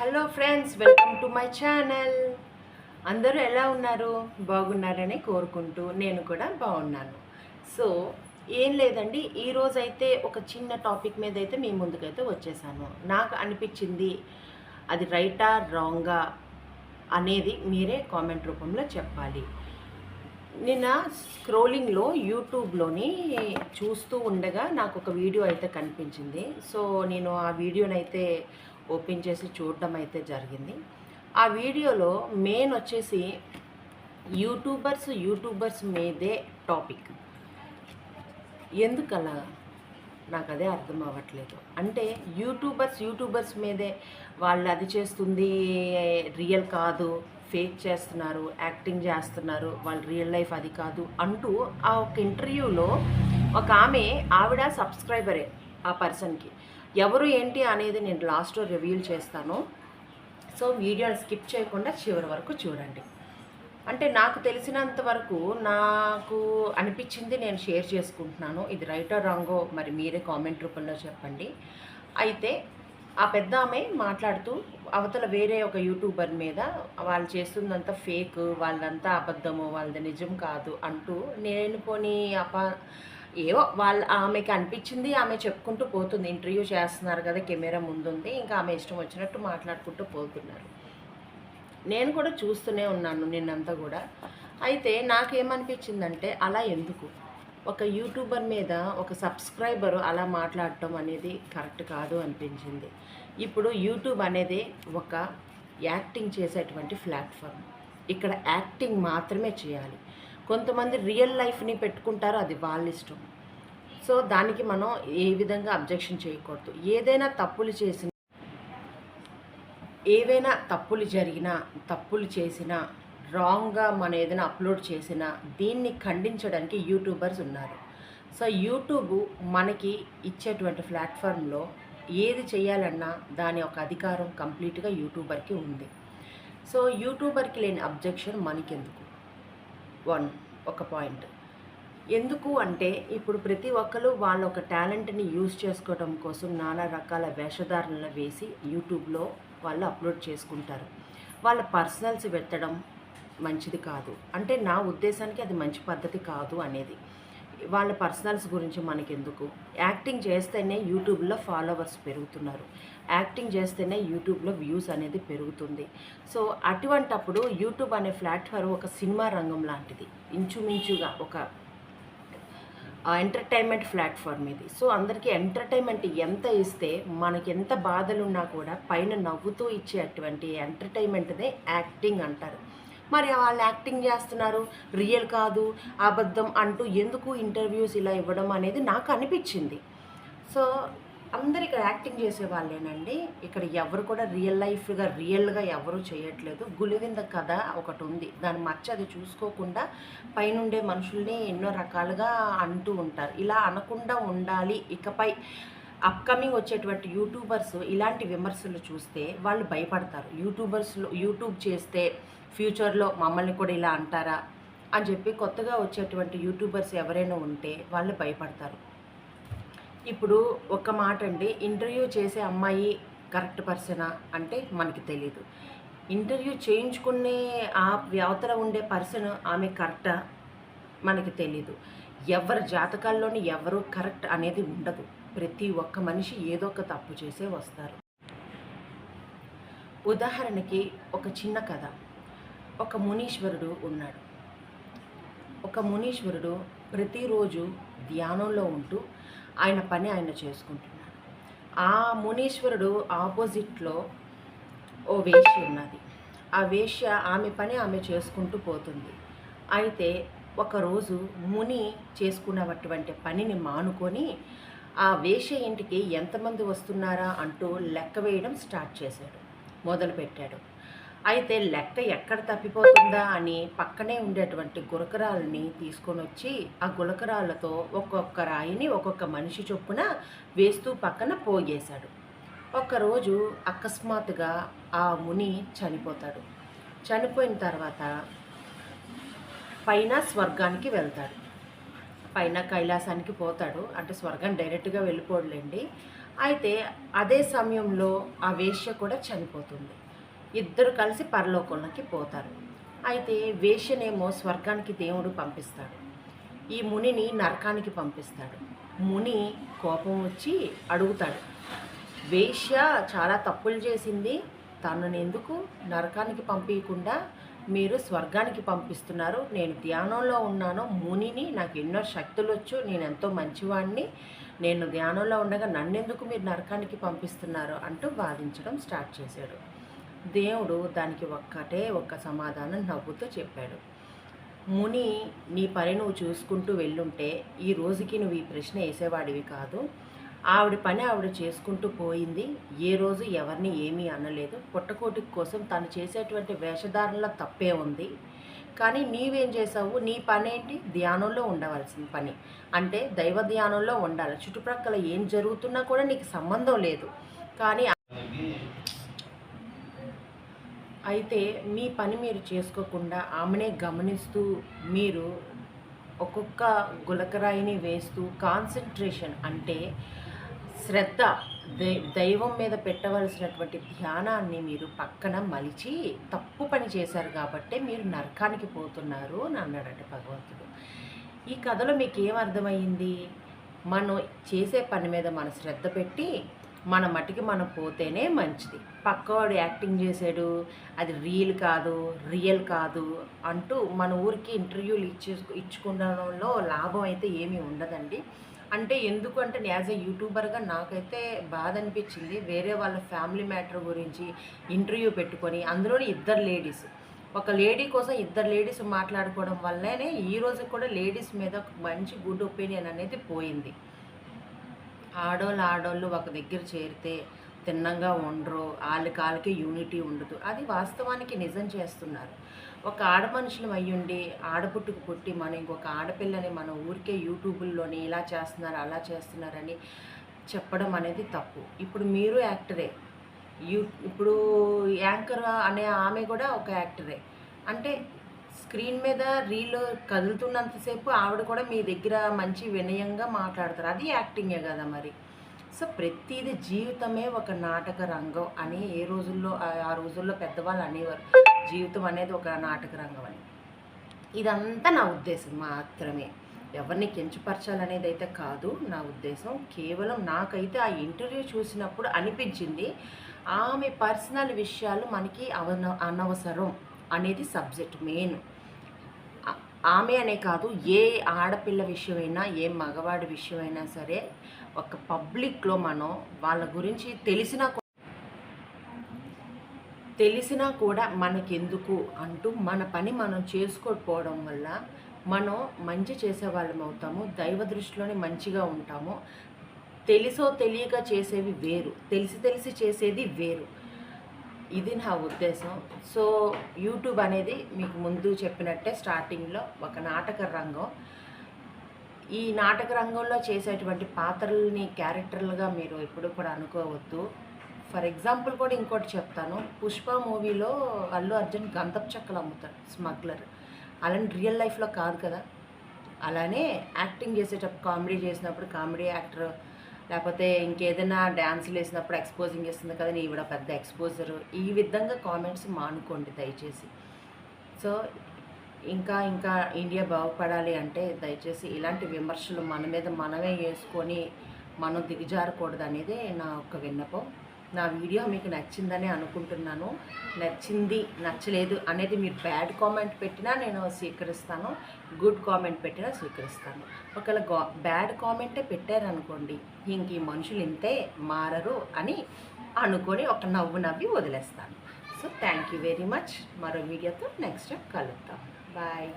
Hello friends welcome to my channel అందరూ ఎలా ఉన్నారు? బాగున్నారని కోరుకుంటూ నేను కూడా బాగున్నాను. సో ఏం లేదండి ఈరోజైతే ఒక చిన్న టాపిక్ మీద అయితే మీ ముందుకైతే వచ్చేసాను. నాకు అనిపించింది అది రైటా రాంగా అనేది మీరే కామెంట్ రూపంలో చెప్పాలి. నిన్న స్క్రోలింగ్లో యూట్యూబ్లోని చూస్తూ ఉండగా నాకు ఒక వీడియో అయితే కనిపించింది. సో నేను ఆ వీడియోని అయితే ఓపెన్ చేసి చూడడం అయితే జరిగింది. ఆ వీడియోలో మెయిన్ వచ్చేసి యూట్యూబర్స్ యూట్యూబర్స్ మీదే టాపిక్. ఎందుకలా? నాకు అదే అర్థం అవ్వట్లేదు. అంటే యూట్యూబర్స్ యూట్యూబర్స్ మీదే వాళ్ళు అది చేస్తుంది రియల్ కాదు ఫేక్ చేస్తున్నారు యాక్టింగ్ చేస్తున్నారు వాళ్ళ రియల్ లైఫ్ అది కాదు అంటూ ఆ ఒక ఇంటర్వ్యూలో ఒక ఆమె ఆవిడ సబ్స్క్రైబరే ఆ పర్సన్కి. ఎవరు ఏంటి అనేది నేను లాస్ట్లో రివ్యూల్ చేస్తాను. సో వీడియోని స్కిప్ చేయకుండా చివరి వరకు చూడండి. అంటే నాకు తెలిసినంత వరకు నాకు అనిపించింది నేను షేర్ చేసుకుంటున్నాను. ఇది రైటో రాంగో మరి మీరే కామెంట్ రూపంలో చెప్పండి. అయితే ఆ పెద్ద ఆమె మాట్లాడుతూ అవతల వేరే ఒక యూట్యూబర్ మీద వాళ్ళు చేస్తుందంతా ఫేక్ వాళ్ళంతా అబద్ధము వాళ్ళది నిజం కాదు అంటూ నేను పోనీ అప ఏవో వాళ్ళ ఆమెకి అనిపించింది ఆమె చెప్పుకుంటూ పోతుంది. ఇంటర్వ్యూ చేస్తున్నారు కదా కెమెరా ముందుంది. ఇంకా ఆమె ఇష్టం వచ్చినట్టు మాట్లాడుకుంటూ పోతున్నారు. నేను కూడా చూస్తూనే ఉన్నాను నిన్నంతా కూడా. అయితే నాకేమనిపించిందంటే అలా ఎందుకు? ఒక యూట్యూబర్ మీద ఒక సబ్స్క్రైబర్ అలా మాట్లాడటం అనేది కరెక్ట్ కాదు అనిపించింది. ఇప్పుడు యూట్యూబ్ అనేది ఒక యాక్టింగ్ చేసేటువంటి ప్లాట్ఫామ్. ఇక్కడ యాక్టింగ్ మాత్రమే చేయాలి. కొంతమంది రియల్ లైఫ్ని పెట్టుకుంటారు అది వాళ్ళ ఇష్టం. సో దానికి మనం ఏ విధంగా అబ్జెక్షన్ చేయకూడదు. ఏదైనా తప్పులు చేసిన ఏవైనా తప్పులు జరిగినా తప్పులు చేసినా రాంగ్గా మనం ఏదైనా అప్లోడ్ చేసినా దీన్ని ఖండించడానికి యూట్యూబర్స్ ఉన్నారు. సో యూట్యూబ్ మనకి ఇచ్చేటువంటి ప్లాట్ఫామ్లో ఏది చేయాలన్నా దాని యొక్క అధికారం కంప్లీట్గా యూట్యూబర్కి ఉంది. సో యూట్యూబర్కి లేని అబ్జెక్షన్ మనకెందుకు? వన్ ఒక పాయింట్. ఎందుకు అంటే ఇప్పుడు ప్రతి ఒక్కరు వాళ్ళ ఒక టాలెంట్ని యూజ్ చేసుకోవడం కోసం నానా రకాల వేషధారణలు వేసి యూట్యూబ్లో వాళ్ళు అప్లోడ్ చేసుకుంటారు. వాళ్ళ పర్సనల్స్ పెట్టడం మంచిది కాదు. అంటే నా ఉద్దేశానికి అది మంచి పద్ధతి కాదు అనేది. వాళ్ళ పర్సనల్స్ గురించి మనకెందుకు? యాక్టింగ్ చేస్తేనే యూట్యూబ్లో ఫాలోవర్స్ పెరుగుతున్నారు. యాక్టింగ్ చేస్తేనే యూట్యూబ్లో వ్యూస్ అనేది పెరుగుతుంది. సో అటువంటప్పుడు యూట్యూబ్ అనే ప్లాట్ఫామ్ ఒక సినిమా రంగం లాంటిది. ఇంచుమించుగా ఒక ఎంటర్టైన్మెంట్ ప్లాట్ఫామ్ ఇది. సో అందరికీ ఎంటర్టైన్మెంట్ ఎంత ఇస్తే మనకి ఎంత బాధలున్నా కూడా పైన నవ్వుతూ ఇచ్చేటువంటి ఎంటర్టైన్మెంట్నే యాక్టింగ్ అంటారు. మరి వాళ్ళు యాక్టింగ్ చేస్తున్నారు. రియల్ కాదు అబద్ధం అంటూ ఎందుకు ఇంటర్వ్యూస్ ఇలా ఇవ్వడం అనేది నాకు అనిపించింది. సో అందరు ఇక్కడ యాక్టింగ్ చేసే వాళ్ళేనండి. ఇక్కడ ఎవరు కూడా రియల్ లైఫ్గా రియల్గా ఎవరు చేయట్లేదు. గులివింద కథ ఒకటి ఉంది. దాని మచ్చ అది చూసుకోకుండా పైనుండే మనుషుల్ని ఎన్నో రకాలుగా అంటూ ఉంటారు. ఇలా అనకుండా ఉండాలి. ఇకపై అప్కమింగ్ వచ్చేటువంటి యూట్యూబర్స్ ఇలాంటి విమర్శలు చూస్తే వాళ్ళు భయపడతారు. యూట్యూబర్స్లో యూట్యూబ్ చేస్తే ఫ్యూచర్లో మమ్మల్ని కూడా ఇలా అంటారా? అని చెప్పి కొత్తగా వచ్చేటువంటి యూట్యూబర్స్ ఎవరైనా ఉంటే వాళ్ళు భయపడతారు. ఇప్పుడు ఒక మాట అండి ఇంటర్వ్యూ చేసే అమ్మాయి కరెక్ట్ పర్సనా అంటే మనకి తెలియదు ఇంటర్వ్యూ చేయించుకునే ఆ అవతల ఉండే పర్సన్ ఆమె కరెక్టా మనకి తెలీదు. ఎవరి జాతకాల్లోని ఎవరు కరెక్ట్ అనేది ఉండదు. ప్రతి ఒక్క మనిషి ఏదో ఒక తప్పు చేసే వస్తారు. ఉదాహరణకి ఒక చిన్న కథ. ఒక మునీశ్వరుడు ఉన్నాడు. ఒక మునీశ్వరుడు ప్రతిరోజు ధ్యానంలో ఉంటూ ఆయన పని ఆయన చేసుకుంటున్నాడు. ఆ మునీశ్వరుడు ఆపోజిట్లో ఓ వేష్య ఉన్నది. ఆ వేష్య ఆమె పని ఆమె చేసుకుంటూ పోతుంది. అయితే ఒకరోజు ముని చేసుకున్నటువంటి పనిని మానుకొని ఆ వేష ఇంటికి ఎంతమంది వస్తున్నారా అంటూ లెక్క వేయడం స్టార్ట్ చేశాడు మొదలుపెట్టాడు. అయితే లెక్క ఎక్కడ తప్పిపోతుందా అని పక్కనే ఉండేటువంటి గులకరాలని తీసుకొని వచ్చి ఆ గులకరాలతో ఒక్కొక్క రాయిని ఒక్కొక్క మనిషి చొప్పున వేస్తూ పక్కన పోగేశాడు. ఒకరోజు అకస్మాత్తుగా ఆ ముని చనిపోతాడు. చనిపోయిన తర్వాత పైన స్వర్గానికి వెళ్తాడు. పైన కైలాసానికి పోతాడు. అంటే స్వర్గం డైరెక్ట్గా వెళ్ళిపోడులేండి అయితే అదే సమయంలో ఆ వేశ్య కూడా చనిపోతుంది. ఇద్దరు కలిసి పరలోకంలోకి పోతారు. అయితే వేష్యనేమో స్వర్గానికి దేవుడు పంపిస్తాడు. ఈ మునిని నరకానికి పంపిస్తాడు. ముని కోపం వచ్చి అడుగుతాడు వేశ్య చాలా తప్పులు చేసింది. తనని ఎందుకు నరకానికి పంపించకుండా మీరు స్వర్గానికి పంపిస్తున్నారు. నేను ధ్యానంలో ఉన్నాను. మునిని నాకు ఎన్నో శక్తులు వచ్చు నేను ఎంతో మంచివాడిని నేను ధ్యానంలో ఉండగా నన్నెందుకు మీరు నరకానికి పంపిస్తున్నారు? అంటూ వాదించడం స్టార్ట్ చేశాడు. దేవుడు దానికి ఒక్కటే ఒక్క సమాధానం నవ్వుతూ చెప్పాడు. ముని నీ పని నువ్వు చూసుకుంటూ వెళ్ళుంటే ఈ రోజుకి నువ్వు ఈ ప్రశ్న వేసేవాడివి కాదు. ఆవిడ పని ఆవిడ చేసుకుంటూ పోయింది. ఏ రోజు ఎవరిని ఏమీ అనలేదు. పుట్టకోటి కోసం తను చేసేటువంటి వేషధారణలో తప్పే ఉంది. కానీ నీవేం చేసావు నీ పని ఏంటి ధ్యానంలో ఉండవలసిన పని. అంటే దైవ ధ్యానంలో ఉండాలి. చుట్టుప్రక్కల ఏం జరుగుతున్నా కూడా నీకు సంబంధం లేదు. కానీ అయితే మీ పని మీరు చేసుకోకుండా ఆమెనే గమనిస్తూ మీరు ఒక్కొక్క గులకరాయిని వేస్తూ కాన్సన్ట్రేషన్ అంటే శ్రద్ధ దైవం మీద పెట్టవలసినటువంటి ధ్యానాన్ని మీరు పక్కన మలిచి తప్పు పని చేశారు కాబట్టి మీరు నరకానికి పోతున్నారు అని అన్నాడంటే భగవంతుడు. ఈ కథలో మీకు ఏమర్థమైంది అర్థమైంది మనం చేసే పని మీద మన శ్రద్ధ పెట్టి మన మటికి మనం పోతేనే మంచిది. పక్కవాడు యాక్టింగ్ చేశాడు అది రియల్ కాదు రియల్ కాదు అంటూ మన ఊరికి ఇంటర్వ్యూలు ఇచ్చే ఇచ్చుకోవడంలో లాభం అయితే ఏమీ ఉండదండి. అంటే ఎందుకు అంటే యాజ్ ఎ యూట్యూబర్గా నాకైతే బాధ అనిపించింది. వేరే వాళ్ళ ఫ్యామిలీ మ్యాటర్ గురించి ఇంటర్వ్యూ పెట్టుకొని అందులోని ఇద్దరు లేడీస్. ఒక లేడీ కోసం ఇద్దరు లేడీస్ మాట్లాడుకోవడం వల్లనే ఈ కూడా లేడీస్ మీద ఒక మంచి గుడ్ ఒపీనియన్ అనేది పోయింది. ఆడోళ్ళు ఆడోళ్ళు ఒక దగ్గర చేరితే తిన్నంగా ఉండరు వాళ్ళకి వాళ్ళకి యూనిటీ ఉండదు. అది వాస్తవానికి నిజం చేస్తున్నారు. ఒక ఆడ మనుషులం అయ్యుండి ఆడపుట్టుకు పుట్టి మన ఇంకొక ఆడపిల్లని మన ఊరికే యూట్యూబుల్లోని ఇలా చేస్తున్నారు అలా చేస్తున్నారని చెప్పడం అనేది తప్పు. ఇప్పుడు మీరు యాక్టరే. యూ ఇప్పుడు యాంకర్ అనే ఆమె కూడా ఒక యాక్టరే. అంటే స్క్రీన్ మీద రీల్ కదులుతున్నంతసేపు ఆవిడ కూడా మీ దగ్గర మంచి వినయంగా మాట్లాడతారు. అది యాక్టింగే కదా మరి. సో ప్రతిదీ జీవితమే ఒక నాటక రంగం అని ఏ రోజుల్లో ఆ రోజుల్లో పెద్దవాళ్ళు అనేవారు. జీవితం అనేది ఒక నాటక రంగం అని. ఇదంతా నా ఉద్దేశం మాత్రమే. ఎవరిని కించపరచాలనేది అయితే కాదు నా ఉద్దేశం. కేవలం నాకైతే ఆ ఇంటర్వ్యూ చూసినప్పుడు అనిపించింది ఆమె పర్సనల్ విషయాలు మనకి అవన అనవసరం అనేది సబ్జెక్ట్ మెయిన్. ఆమె అనే కాదు ఏ ఆడపిల్ల విషయమైనా ఏ మగవాడి విషయమైనా సరే ఒక పబ్లిక్లో మనం వాళ్ళ గురించి తెలిసినా తెలిసినా కూడా మనకెందుకు అంటూ మన పని మనం చేసుకోకపోవడం వల్ల మనం మంచి చేసేవాళ్ళం అవుతాము దైవ దృష్టిలోనే మంచిగా ఉంటాము. తెలిసో తెలియక చేసేవి వేరు తెలిసి తెలిసి చేసేది వేరు. ఇది నా ఉద్దేశం. సో యూట్యూబ్ అనేది మీకు ముందు చెప్పినట్టే స్టార్టింగ్లో ఒక నాటక రంగం. ఈ నాటక రంగంలో చేసేటువంటి పాత్రల్ని క్యారెక్టర్లుగా మీరు ఎప్పుడు కూడా అనుకోవద్దు. ఫర్ ఎగ్జాంపుల్ కూడా ఇంకోటి చెప్తాను. పుష్ప మూవీలో అల్లు అర్జున్ గంధప్ చెక్కలు అమ్ముతాడు స్మగ్లర్. అలాంటి రియల్ లైఫ్లో కాదు కదా. అలానే యాక్టింగ్ చేసేటప్పుడు కామెడీ చేసినప్పుడు కామెడీ యాక్టర్ లేకపోతే ఇంకేదైనా డ్యాన్సులు వేసినప్పుడు ఎక్స్పోజింగ్ చేస్తుంది కదా ఈవిడ పెద్ద ఎక్స్పోజర్ ఈ విధంగా కామెంట్స్ మానుకోండి దయచేసి. సో ఇంకా ఇంకా ఇండియా బాగుపడాలి అంటే దయచేసి ఇలాంటి విమర్శలు మన మీద మనమే వేసుకొని మనం దిగజారకూడదు అనేది నా ఒక విన్నపం. నా వీడియో మీకు నచ్చిందని అనుకుంటున్నాను. నచ్చింది నచ్చలేదు అనేది మీరు బ్యాడ్ కామెంట్ పెట్టినా నేను స్వీకరిస్తాను. గుడ్ కామెంట్ పెట్టినా స్వీకరిస్తాను. ఒకవేళ గా బ్యాడ్ కామెంటే పెట్టారనుకోండి ఇంక ఈ మనుషులు ఇంతే మారరు అని అనుకొని ఒక నవ్వు నవ్వి వదిలేస్తాను. So thank you very much మరో వీడియోతో నెక్స్ట్ టైం కలుద్దాం. బాయ్